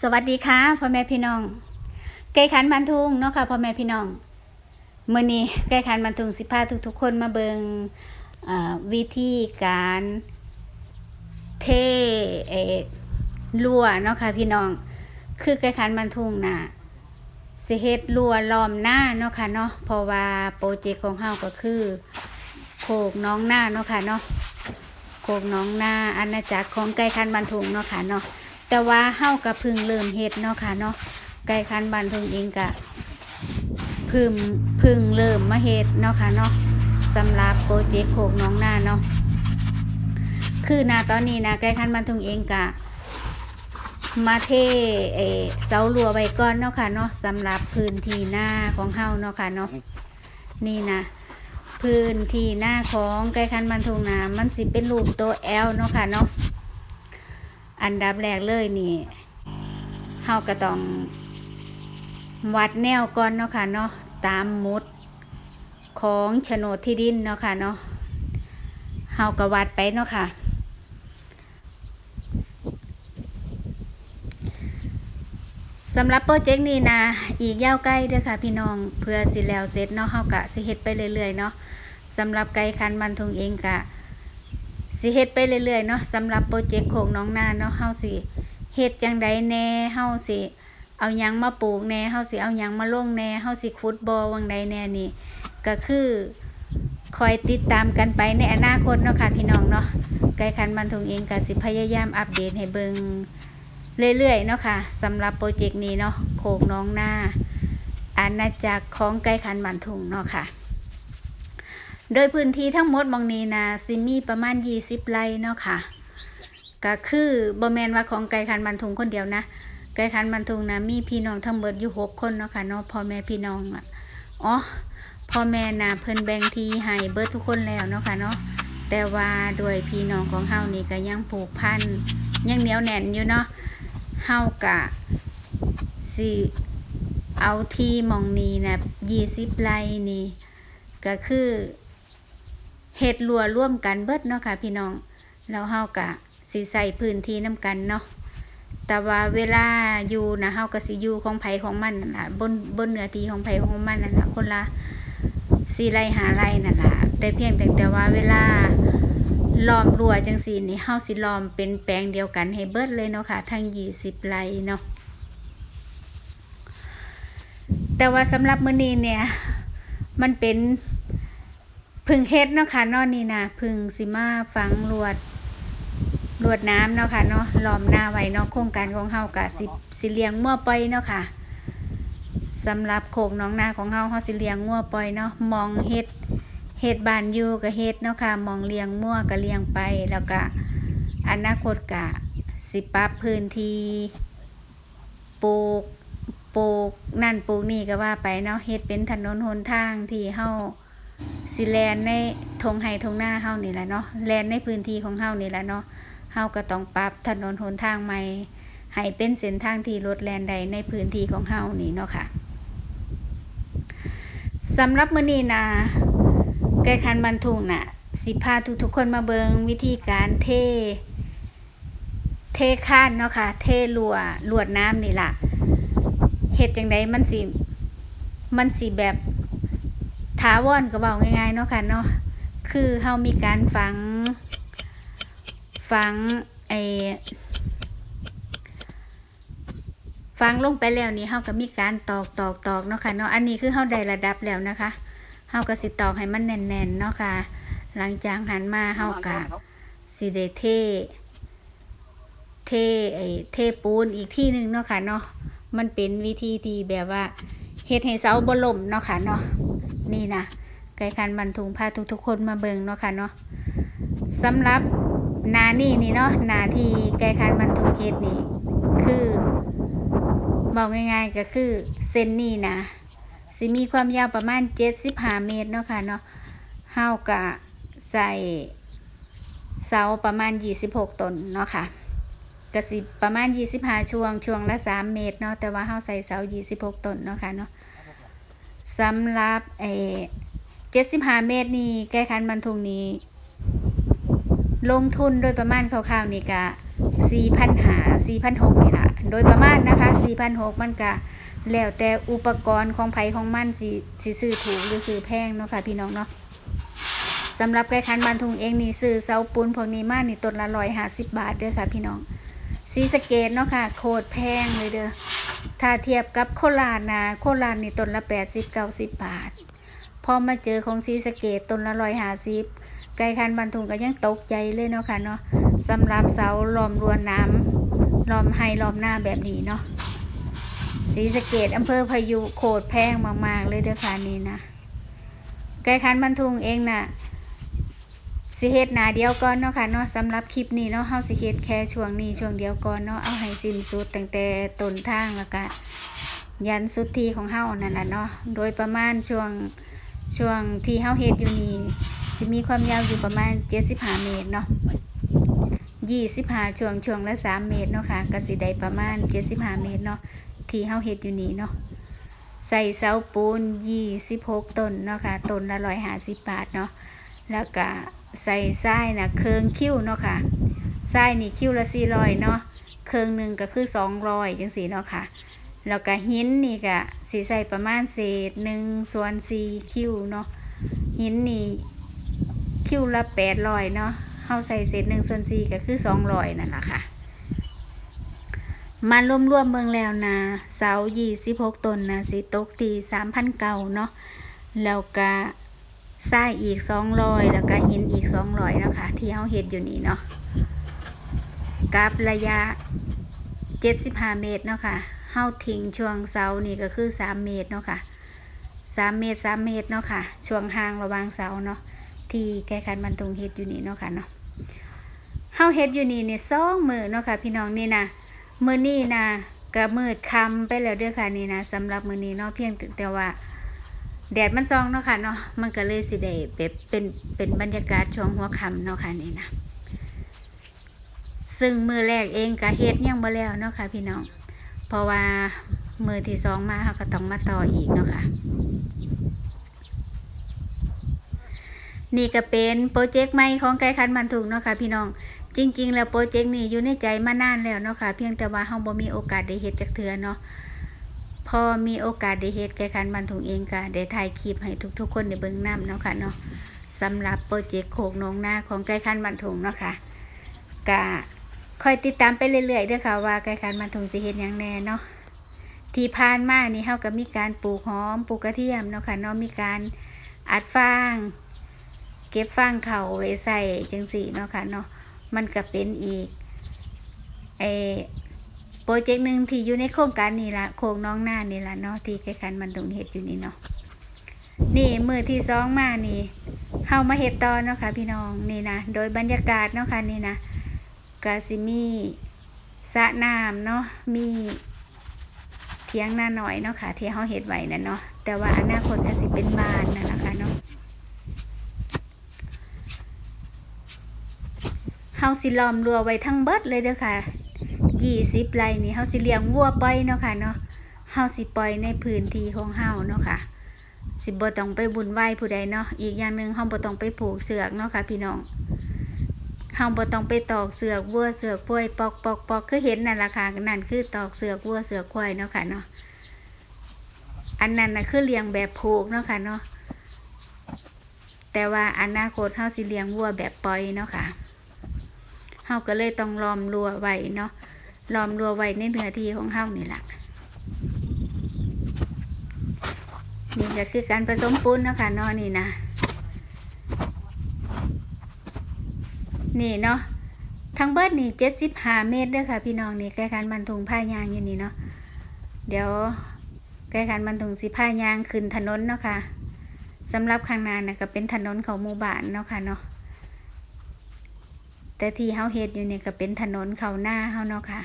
สวัสดีค่ะพ่อแม่พี่น้อง ไก่ขันบันทุงเนาะค่ะพ่อแม่พี่น้องเมื้อนี้ไก่ขันบันทุงสิพาทุกๆคนมาเบิงวิธีการเทเออลัวเนาะค่ะพี่น้อง คือไก่ขันบันทุงน่ะสิเฮ็ดลัวล้อมหน้าเนาะค่ะเนาะเพราะว่าโปรเจกต์ของเฮาก็คือโขกน้องหน้าเนาะค่ะเนาะโขกน้องหน้าอาณาจักรของไก่ขันบันทุงเนาะค่ะเนาะ แต่ว่าเฮาก็เพึ่งเริ่มเฮ็ดเนาะค่ะเนาะไก่คันบ้านเพิ่งเองก็เพึ่งพึ่งเริ่มมาเฮ็ดเนาะค่ะเนาะสำหรับโปรเจกต์โขกน้องหน้าเนาะคือณตอนนี้นะไก่คันบ้านเพิ่งเองก็มาเทเอเสาลัวไว้ก่อนเนาะค่ะเนาะสำหรับพื้นที่หน้าของเฮาเนาะค่ะเนาะนี่นะพื้นที่หน้าของไก่คันบ้านทุงนามันสิเป็นรูปตัว L เนาะค่ะเนาะ อันดับแรกเลยนี่เฮาก็ต้องวัดแนวก่อนเนาะค่ะเนาะตามมุดของโฉนดที่ดินเนาะค่ะเนาะเฮาก็วัดไปเนาะค่ะสำหรับโปรเจกต์นี้นะอีกยาวใกล้เด้อค่ะพี่น้องเพื่อสิแล้วเสร็จเนาะเฮากะสิเฮ็ดไปเรื่อยๆเนาะสำหรับไก่คันบันทุงเองกะ สิเฮ็ดไปเรื่อยๆเนาะสำหรับโปรเจกต์ของน้องนาเนาะเฮาสิเฮ็ดจังใดแน่เฮาสิเอาหยังมาปลูกแน่เฮาสิเอาหยังมาลงแน่เฮาสิขุดบ่อวังใดแน่นี่ก็คือคอยติดตามกันไปในอนาคตเนาะค่ะพี่น้องเนาะไก่คันบันทุงเองก็สิพยายามอัปเดตให้เบิงเรื่อยๆเนาะค่ะสำหรับโปรเจกต์นี้เนาะโคกน้องนาอาณาจักรของไก่คันบันทุงเนาะค่ะ โดยพื้นที่ทั้งหมดมองนี้นะซิมีประมาณ 20 ไร่เนาะค่ะ ก็คือบ่แมนว่าของไก่คันบันทุงคนเดียวนะ ไก่คันบันทุงนะมีพี่น้องทั้งหมดอยู่ 6 คนเนาะค่ะเนาะพ่อแม่พี่น้องอะอ๋อพ่อแม่นะเพิ่นแบ่งที่ให้เบิดทุกคนแล้วเนาะค่ะเนาะแต่ว่าด้วยพี่น้องของเฮานี่ก็ยังผูกพันยังเหนียวแน่นอยู่เนาะเฮากะสิเอาที่มองนี้นะ20ไร่นี่ ก็คือ เฮ็ดรัวร่วมกันเบิดเนาะค่ะพี่น้องแล้วเฮากะสิใส่พื้นที่น้ำกันเนาะแต่ว่าเวลาอยู่นะเฮาก็สิอยู่ของไผของมันนั่นล่ะบนบนเนื้อที่ของไผของมันนั่นล่ะคนละสีไร่หาไร่นั่นล่ะแต่เพียงแต่แต่ว่าเวลาล้อมรั้วจังซี่นี่เฮาสิล้อมเป็นแปลงเดียวกันให้เบิดเลยเนาะค่ะทั้ง20ไร่เนาะแต่ว่าสำหรับมื้อนี้เนี่ย มันเป็น พึ่งเฮ็ดเนาะค่ะนอนนี่นะพึ่งสิมาฝังลวดลวดน้ำเนาะค่ะเนาะล้อมหน้าไว้เนาะโครงการของเฮากะสิสิเลี้ยงงัวปล่อยเนาะค่ะสำหรับโคกน้องนาของเฮาเฮาสิเลี้ยงงัวปล่อยเนาะมองเฮ็ดเฮ็ดบ้านอยู่ก็เฮ็ดเนาะค่ะมองเลี้ยงงัวก็เลี้ยงไปแล้วก็อนาคตกะสิปรับพื้นที่ปลูกปลูกนั่นปลูกนี่ก็ว่าไปเนาะเฮ็ดเป็นถนนหนทางที่เฮา สิแลนในทงไห้ทงหน้าเฮานี่แหละเนาะแลนในพื้นที่ของเฮานี่แหละเนาะเฮาก็ต้องปรับถนนหนทางใหม่ให้เป็นเส้นทางที่รถแลนใดในพื้นที่ของเฮานี่เนาะค่ะสำหรับมื้อนี้นะไก่คันบันทุงน่ะสิพาทุกๆคนมาเบิงวิธีการเท เทข้านเนาะค่ะ เทลวลวดน้ำนี่ล่ะเฮ็ดจังไดมันสิ มันสิแบบ ถาวรก็บอกง่ายๆเนาะค่ะเนาะคือเฮามีการฝัง ฝังไอฝังลงไปแล้วนี่เฮาก็มีการตอกตอกตอกเนาะค่ะเนาะอันนี้คือเฮาได้ระดับแล้วนะคะเฮาก็สิตอกให้มันแน่นๆเนาะค่ะ หลังจากหันมาเฮาก็สิได้เทเทไอเทปูนอีกที่หนึ่งเนาะค่ะเนาะมันเป็นวิธีที่แบบว่าเฮ็ดให้เสาบ่ล่มเนาะค่ะเนาะ นี่นะไก่คันบันทุงพาทุกๆคนมาเบิงเนาะค่ะเนาะสำหรับนานี่นี่เนาะนาที่ไก่คันบันทุงเฮ็ดนี่คือบอกง่ายๆก็คือเส้นนี่นะสิมีความยาวประมาณ75เมตรเนาะค่ะเนาะเฮากะใส่เสาประมาณ 26ต้นเนาะค่ะก็สิประมาณ 25 ช่วง ช่วงละ 3 เมตรเนาะแต่ว่าเฮาใส่เสา 26ต้นเนาะค่ะเนาะ สำหรับเอเจ็ดสิบห้าเมตรนี่แก้คันบรรทุงนี้ ลงทุนโดยประมาณคร่าวๆนี่กะ4,000หา4,600นี่ล่ะโดยประมาณนะคะ4,600มันก็แล้วแต่อุปกรณ์ของไผของมันสิสิซื้อถูกหรือซื้อแพงเนาะค่ะพี่น้องเนาะสำหรับไก่คันบานทุงเองนี่ซื้อเสาปูนพวกนี้มานี่ต้นละ150บาทเด้อค่ะพี่น้องสีสเกตเนาะค่ะโคตรแพงเลยเด้อ ถ้าเทียบกับโคราชนะโคราชนี่ต้นละ80 90บาท พอมาเจอของสีสเกตต้นละ150ไก่คันบานทุงก็ยังตกใจเลยเนาะค่ะเนาะสำหรับเสาล้อมรวนน้ำล้อมให้ล้อมหน้าแบบนี้เนาะศรีสเกดอำเภอพายุโคตรแพงมากๆเลยเด้อค่ะนี่นะไก่คันบรรทุงเองน่ะ สิเฮ็ดหนาเดียวก่อนเนาะค่ะเนาะสำหรับคลิปนี้เนาะเฮาสิเฮ็ดแค่ช่วงนี้ช่วงเดียวก่อนเนาะเอาให้สิ้นสุดตั้งแต่ต้นทางแล้วก็ยันสุดที่ของเฮานั่นน่ะเนาะโดยประมาณช่วงช่วงที่เฮาเฮ็ดอยู่นี่สิมีความยาวอยู่ประมาณ 75 เมตรเนาะ25ช่วงช่วงละ 3 เมตรเนาะค่ะก็สิได้ประมาณ 75 เมตรเนาะที่เฮาเฮ็ดอยู่นี่เนาะใส่เสาปูน 26 ต้นเนาะค่ะต้นละ150บาทเนาะแล้วก็ ใส่ทรายนะเคืองคิ้วเนาะค่ะทรายนี่คิ้วละ400เนาะเคืองหนึ่งก็คือ200จังซี่เนาะค่ะแล้วก็หินนี่ก็สิใส่ประมาณเศษ1ส่วน4คิ้วเนาะหินนี่คิ้วละ800เนาะเฮาใส่เศษ1ส่วน4ก็คือ200นั่นล่ะค่ะมารวมรวมเมืองแล้วนะเสายี่สิบหกตนนะสิตกที่สามพันเก่าเนาะแล้วก็ ทรายอีกสองร้อยแล้วก็หินอีกสองร้อยนาะคะที่เฮาเฮ็ดอยู่นี่เนาะกับระยะเจ็ดสิบห้าเมตรเนาะค่ะเฮาทิ้งช่วงเสานี่ก็คือสามเมตรเนาะค่ะสามเมตรสามเมตรเนาะค่ะ ช่วงห่างระหว่างเสาเนาะที่แก้คันบรรทุงเฮ็ดอยู่นี่เนาะค่ะเนาะเฮาเฮ็ดอยู่นี่เนี่ยสองมือเนาะค่ะ พี่น้องนี่นะมือนี้นะก็มืดค่ำไปแล้วเด้อค่ะนี่นะสำหรับมือนี้เนาะเพียงแต่ว่า แดดมันส่องเนาะค่ะเนาะมันก็เลยสิได้แบบเป็นเป็นบรรยากาศช่วงหัวค่ำเนาะค่ะนี่นะซึ่งมือแรกเองก็เฮ็ดยังบ่แล้วเนาะค่ะพี่น้อง เพราะว่ามือที่สองมาเขาก็ต้องมาต่ออีกเนาะค่ะนี่ก็เป็นโปรเจกต์ใหม่ของไก่คันมันถูกเนาะค่ะพี่น้อง จริง ๆ แล้วโปรเจกต์นี้อยู่ในใจมานานแล้วเนาะค่ะเพียงแต่ว่าเฮาบ่มีโอกาสได้เฮ็ดจักเทือเนาะ พอมีโอกาสได้เฮ็ดไก่คันมันถุงเองก็ได้ถ่ายคลิปให้ทุกๆ คนได้เบิ่งนํเนาะค่ะเนาะสำหรับโปรเจกต์โคกหนองนาของไก่คันมันถุงเนาะค่ะก็คอยติดตามไปเรื่อยๆเด้อค่ะว่าไก่คันมันถุงสิเฮ็ดหยังแน่เนาะที่ผ่านมานี่เฮาก็มีการปลูกหอมปลูกกระเทียมเนาะค่ะเนาะมีการอัดฟางเก็บฟางเขาไว้ใส่จังซี่เนาะค่ะเนาะมันก็เป็นอีกไอ โปรเจกต์หนึ่งที่อยู่ในโครงการนี่ละโครงน้องหน้านี่ละเนาะที่ใกล้กันมันตรงเห็ดอยู่นี่เนาะนี่มือที่สองมานี่เฮามาเห็ดตอนเนาะค่ะพี่น้องนี่นะโดยบรรยากาศเนาะค่ะนี่นะกาซิมีสระน้ำเนาะมีเทียงหน้าหน่อยเนาะค่ะที่เฮาเห็ดไว้นั่นเนาะแต่ว่าอนาคตก็สิเป็นบ้านนั่นะคะเนาะเฮาสิล้อมรัวไว้ทั้งเบิดเลยเด้อค่ะ ยี่สิบไร่นี่เฮาสิเลี้ยงวัวปล่อยเนาะค่ะเนาะเฮาสิปล่อยในพื้นที่ของเฮาเนาะค่ะ สิบ่ต้องไปบุญไหว้ผู้ใดเนาะอีกอย่างหนึ่งเฮาบ่ต้องไปผูกเสือกเนาะค่ะพี่น้องเฮาบ่ต้องไปตอกเสือกวัวเสือกกล้วยปอกปอกปอกคือเห็นนั่นล่ะค่ะนั่นคือตอกเสือกวัวเสือกควายเนาะค่ะเนาะอันนั้นน่ะคือเลี้ยงแบบผูกเนาะค่ะเนาะแต่ว่าอนาคตเฮาสิเลี้ยงวัวแบบปล่อยเนาะค่ะเฮาก็เลยต้องล้อมรั้วไว้เนาะ ล้อมรัวไว้ในเนื้อที่ของเฮานี่แหละนี่ก็คือการผสมปูนเนาะค่ะนาะนี่นะ นี่เนาะทั้งเบิดนี่เจ็ดสิบห้าเมตรเด้อค่ะ พี่น้องนี่ใกล้กันบรรทุงผ้ายางอยู่นี่เนาะเดี๋ยวใกล้กันบรรทุงสิผ้ายางขึ้นถนนเนาะค่ะสำหรับข้างหน้าน่ะก็เป็นถนนเขาหมู่บ้านเนาะค่ะเนาะ แต่ที่เฮาเฮ็ดอยู่เนี่ยก็เป็นถนนเขาหน้าเฮาเนาะค่ะ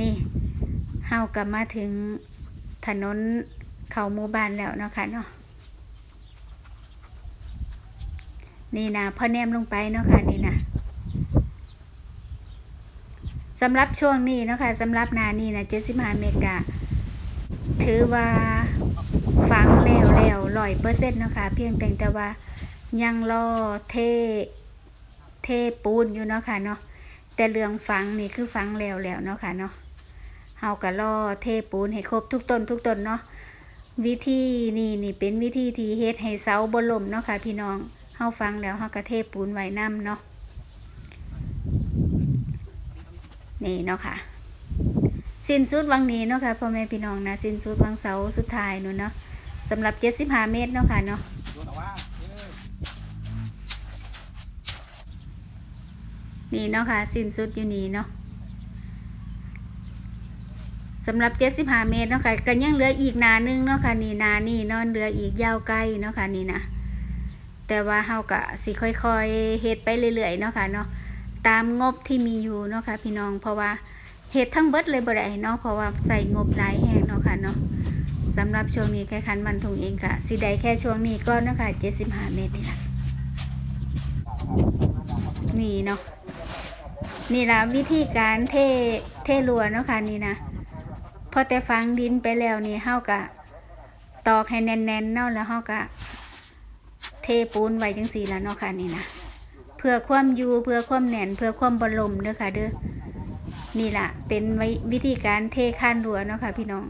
นี่เฮาก็มาถึงถนนเขาหมู่บ้านแล้วเนาะค่ะเนาะนี่นะพอแนมลงไปเนาะค่ะนี่นะสำหรับช่วงนี้เนาะค่ะสำหรับนานี่นะ75เมกะ ถือว่าฟังแล้วแล้วร้อยเปอร์เซ็นต์เนาะค่ะเพียงแต่ว่ายังรอเท เทปูนอยู่เนาะค่ะเนาะแต่เรื่องฟังนี่คือฟังแล้วแล้วเนาะค่ะเนาะเฮาก็รอเทปูนให้ครบทุกต้นทุกต้นเนาะวิธีนี่นี่เป็นวิธีที่เฮ็ดให้เสาบ่ล่มเนาะค่ะ พี่น้องเฮาฟังแล้วเฮาก็เทปูนไว้นํเนาะนี่เนาะค่ะสิ้นสุดวังนี้เนาะค่ะพ่อแม่พี่น้องนะสิ้นสุดวังเสาสุดท้ายนู่นเนาะสำหรับ 75 เมตรเนาะค่ะเนาะ โดนเอาว่าเออ นี่เนาะค่ะสิ้นสุดอยู่นี่เนาะสำหรับ 75 เมตรเนาะค่ะก็ยังเหลืออีกนานึงเนาะค่ะนี่นานี่นาะเหลืออีกยาวไกลเนาะค่ะนี่นะแต่ว่าเฮาก็สิค่อยๆเฮ็ดไปเรื่อยๆเนาะค่ะเนาะตามงบที่มีอยู่เนาะค่ะพี่น้องเพราะว่าเฮ็ดทั้งเบิดเลยบ่ได้เนาะเพราะว่าใส่งบหลายแฮงเนาะค่ะเนาะสำหรับช่วงนี้แค่คันมันทุงเองก็สิได้แค่ช่วงนี้ก็เนาะค่ะ75 เมตรนี่ล่ะนี่เนาะ นี่ละวิธีการเทเทรัวเนาะค่ะนี่นะพอแต่ฟังดินไปแล้วนี่เฮากะตอกให้แน่นๆเนาะแล้วเฮากะเทปูนไว้จังสี่แล้วเนาะค่ะนี่นะเพื่อความอยู่เพื่อความแน่นเพื่อความบลมเด้อค่ะเด้อนี่ล่ะเป็นว,วิธีการเทข้านรัวเนาะค่ะพี่น้อง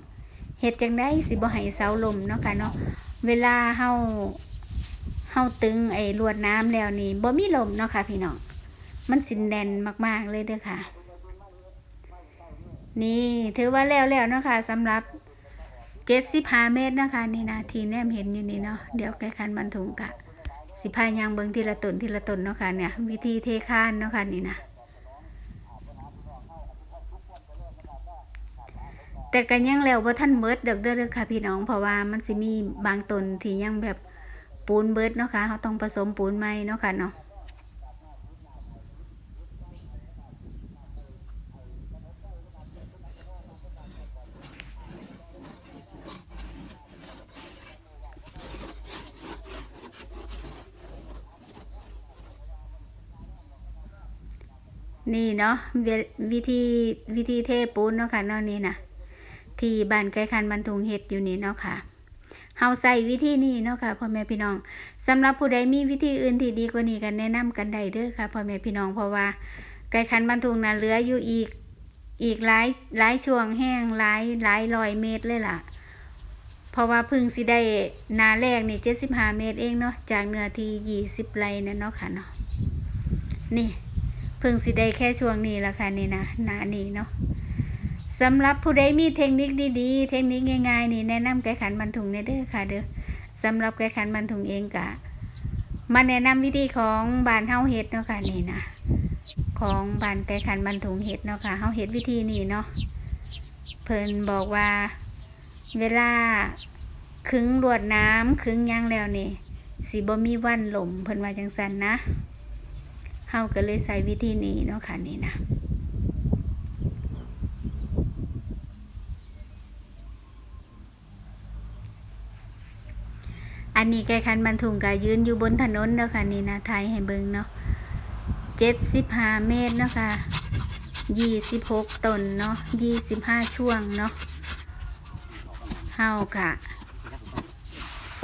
เฮ็ดจังได้สิบ่ให้เสาลมเนาะค่ะเนาะเวลาเฮาเฮาตึงไอ้ลวดน้ำแล้วนี่บ่มีลมเนาะค่ะพี่น้อง มันสินแน่นมาก ๆ เลยเด้อค่ะ นี่ถือว่าแล้วแล้วนะคะสำหรับเจ็ดสิบห้าเมตรนะคะนี่นะทีแนมเห็นอยู่นี่เนาะเดี๋ยวใกคันบรรทุงกะ สิพายยางเบิงทีละตนทีละตนเนาะค่ะเนี่ย วิธีเทคานเนาะค่ะนี่นะแต่กันยังแล้วว่าท่านเบิดเด็กเด้อเด้อค่ะพี่น้องเพราะว่ามันสิมีบางตนที่ยังแบบปูนเบิร์ดเนาะค่ะเขาต้องผสมปูนใหมเนาะค่ะเนาะ นี่ เนาะววิธีวิธีเทปูนเนาะค่ะเนาะนี่นะที่บ้านไกลคันบรรทุงเห็ดอยู่นี่เนาะค่ะเฮาใส่วิธีนี้เนาะค่ะพ่อแม่พี่น้องสำหรับผู้ใดมีวิธีอื่นที่ดีกว่านี้กันแนะนำกันได้เด้อค่ะพ่อแม่พี่น้องเพราะว่าไกลคันบรรทุงน่ะเหลืออยู่อีกอีกหลายหลายช่วงแห้งหลายหลายร้อยเมตรเลยล่ะ เพราะว่าพึ่งสิได้นาแรกนี่75เมตรเองเนาะจากเนื้อที่20ไร่นั่นเนาะค่ะเนาะนี่ พิ่งสิได้แค่ช่วงนี้ละค่ะนี่นะหนานี่เนาะสำหรับผู้ใดมีเทคนิคดีๆ เทคนิคง่ายๆนี่แนะนำแก้ขันบรรทุงในเด้อค่ะเด้อสำหรับแก้ขันบรรทุงเองกะมาแนะนำวิธีของบานเฮาเฮ็ดเนาะค่ะนี่นะของบานแก้ขันบรรทุงเฮ็ดเนาะค่ะเฮาเฮ็ดวิธีนี้เนาะเพิ่นบอกว่า เวลาขึงลวดน้ำขึงหยังแล้วนี่สิบ่มีวันหล่มเพิ่นว่าจังซั่นนะ เฮาก็เลยใช้วิธีนี้เนาะค่ะนี่นะอันนี้แกคันบรรทุงก็ยืนอยู่บนถนนเนาะค่ะนี่นะไทยให้เบิงเนาะเจ็ดสิบห้าเมตรเนาะค่ะยี่สิบหกตนเนาะยี่สิบห้าช่วงเนาะเฮากะ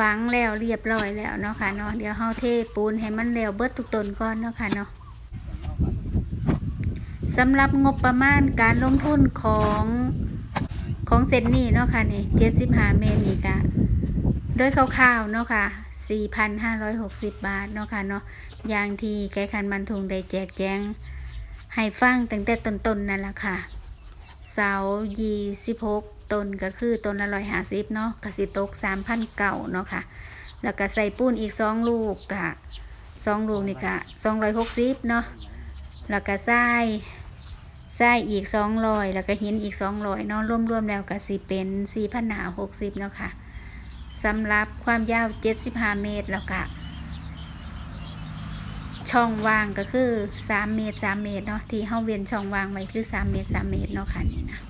ฝังแล้วเรียบร้อยแล้วเนาะค่ะเนาะเดี๋ยวเฮาเทปูนให้มันแล้วเบิดทุกต้นก่อนเนาะค่ะเนาะสำหรับงบประมาณการลงทุนของของเซนนี่เนาะค่ะนี่75เมตรนี่กะโดยคร่าวๆเนาะค่ะ 4,560 บาทเนาะค่ะเนาะอย่างที่แกคันมันทุงได้แจกแจง ให้ฟังตั้งแต่ต้นๆนั่นแหละค่ะ เสา26 ต้นก็คือต้นละ150เนาะกสิตก3,000เก่าเนาะค่ะ แล้วก็ใส่ปูนอีก2ลูกกะ2ลูกนี่กะ260เนาะแล้วก็ทรายทรายอีก200แล้วก็หินอีก200เนาะรวมๆแล้วก็สิเป็น4,560เนาะค่ะสำหรับความยาว75เมตรแล้วก็ช่องว่างก็คือ 3 เมตร 3 เมตรเนาะที่เฮาเว้นช่องว่างไว้คือ 3 เมตร 3 เมตรเนาะค่ะนี่นะ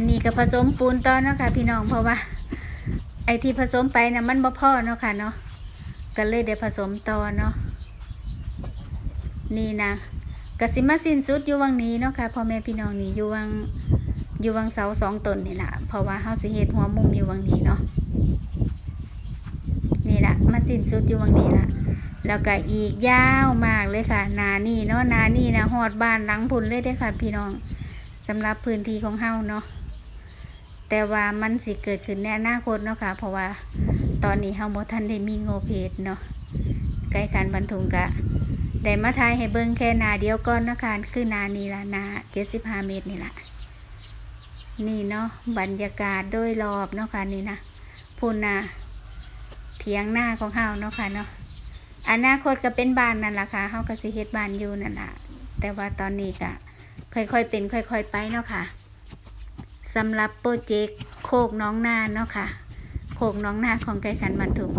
นนี้ก็ผสมปูนต่อเนาะค่ะพี่น้องเพราะว่า ไอที่ผสมไปนะมันบ่พอเนาะค่ะเนาะก็เลยได้ผสมต่อเนาะนี่นะกสิมาสิ้นสุดอยู่วังนี้เนาะค่ะพ่อแม่พี่น้องนี่อยู่วังอยู่วังเสาสองตนนี่แหละเพราะว่าเฮาสิเฮ็ดหัวมุมอยู่วังนี้เนาะนี่แหละมาสิ้นสุดอยู่วังนี้ละแล้วก็อีกยาวมากเลยค่ะ นานี่เนาะนานี่นะฮอดบ้านหลังพุ่นเลยเด้อค่ะ พี่น้องสำหรับพื้นที่ของเฮาเนาะ แต่ว่ามันสิเกิดขึ้นในอนาคตเนาะค่ะ เพราะว่าตอนนี้เฮาบ่ทันได้มีงบเฮ็ดเนาะใกล้การบรรทุงกะได้มาทายให้เบิ่งแค่นาเดียวก่อนเนาะค่ะคือนานี่ละนา75เมตรนี่ละนี่เนาะบรรยากาศโดยรอบเนาะค่ะนี่นะพุ่นนะเถียงหน้าของเฮาเนาะค่ะเนาะอนาคตก็เป็นบ้านนั่นละค่ะเฮาก็สิเฮ็ดบ้านอยู่นั่นละแต่ว่าตอนนี้ก็ค่อยๆเป็น ค่อย ๆ ไปเนาะค่ะ สำหรับโปรเจกต์โคกน้องนาเนาะค่ะ โคกน้องนาของไก่ขันบรรทุง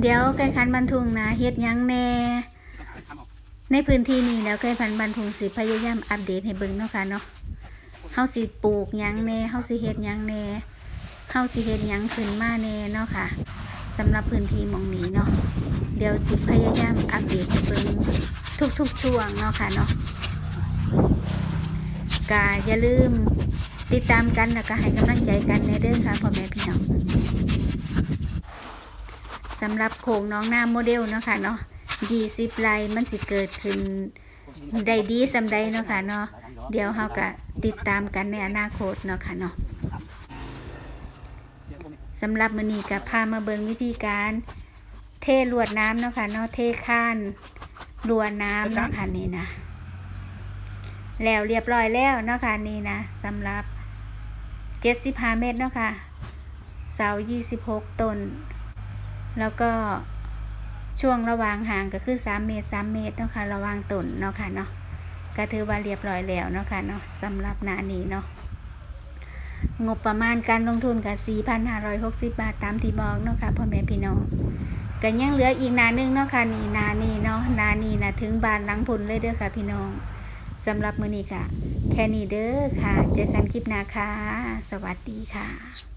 เดี๋ยวไก่ขันบรรทุงนะเฮ็ดยังแน่ในพื้นที่นี้แล้วไก่ขันบรรทุงสิพยายามอัปเดตให้เบิ่งเนาะค่ะเนาะเฮาสิปลูกยังแน่เฮาสิเฮ็ดยังแน่เฮาสิเฮ็ดยังขึ้นมาแน่เนาะค่ะสำหรับพื้นที่มองนี้เนาะเดี๋ยวสิพยายามอัปเดตให้เบิ่งทุกๆช่วงเนาะค่ะเนาะ กาอย่าลืมติดตามกันแล้วก็ให้กำลังใจกันในเด้องค่ะพ่อแม่พี่น้องสำหรับโครงน้องหน้าโมเดลเนาะค่ะเนาะ20ไร่มันสิเกิดขึ้นได้ดีสำใดเนาะค่ะเนาะเดี๋ยวเราก็ติดตามกันในอนาคตเนาะค่ะเนาะสำหรับมื้อนี้ก็พามาเบิงวิธีการ เทลวดน้ำเนาะค่ะเนาะเทข้านลวดน้ำเนาะค่ะนี่นะ แล้วเรียบร้อยแล้วเนาะค่ะนี่นะสำหรับ75เมตรเนาะค่ะเสา26ต้น แล้วก็ช่วงระหว่างห่างก็คือ3เมตร3เมตรเนาะค่ะระหว่างต้นเนาะค่ะเนาะก็ถือว่าเรียบร้อยแล้วเนาะค่ะเนาะสำหรับหนานี้เนาะงบประมาณการลงทุนกับ4,560 บาทตามที่บอกเนาะค่ะพ่อแม่พี่น้องก็ยังเหลืออีกนานึงเนาะค่ะนี่นานี้เนาะนานี้นะถึงบานหลังพุนเลยเด้อค่ะพี่น้อง สำหรับมื้อนี้ค่ะ แค่นี้เด้อค่ะ เจอกันคลิปหน้าค่ะ สวัสดีค่ะ